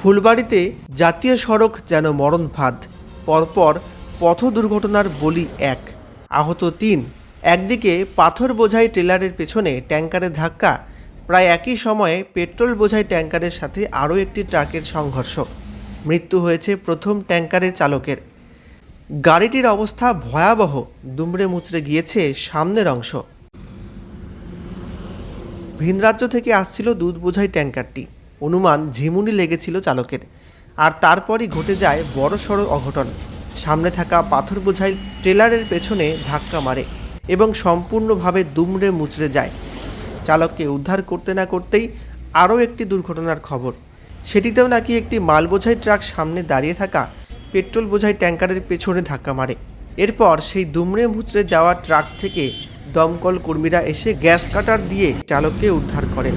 ফুলবাড়িতে জাতীয় সড়ক যেন মরণ ফাঁদ পরপর পথ দুর্ঘটনার বলি এক। আহত তিন। একদিকে পাথর বোঝাই ট্রেলারের পেছনে ট্যাঙ্কারের ধাক্কা। প্রায় একই সময়ে পেট্রোল বোঝাই ট্যাঙ্কারের সাথে আরও একটি ট্রাকের সংঘর্ষ। মৃত্যু হয়েছে প্রথম ট্যাঙ্কারের চালকের। গাড়িটির অবস্থা ভয়াবহ। দুমড়ে মুচড়ে গিয়েছে সামনের অংশ। ভিনরাজ্য থেকে আসছিল দুধ বোঝাই ট্যাঙ্কারটি। অনুমান ঝিমুনি লেগেছিল চালকের। আর তারপরই ঘটে যায় বড় সড়ো অঘটন। সামনে থাকা পাথর বোঝাই ট্রেলারের পেছনে ধাক্কা মারে এবং সম্পূর্ণভাবে দুমড়ে মুচড়ে যায়। চালককে উদ্ধার করতে না করতেই আরও একটি দুর্ঘটনার খবর। সেটিতেও নাকি একটি মাল বোঝাই ট্রাক সামনে দাঁড়িয়ে থাকা পেট্রোল বোঝাই ট্যাঙ্কারের পেছনে ধাক্কা মারে। এরপর সেই দুমড়ে মুচড়ে যাওয়া ট্রাক থেকে দমকল কর্মীরা এসে গ্যাস কাটার দিয়ে চালককে উদ্ধার করেন।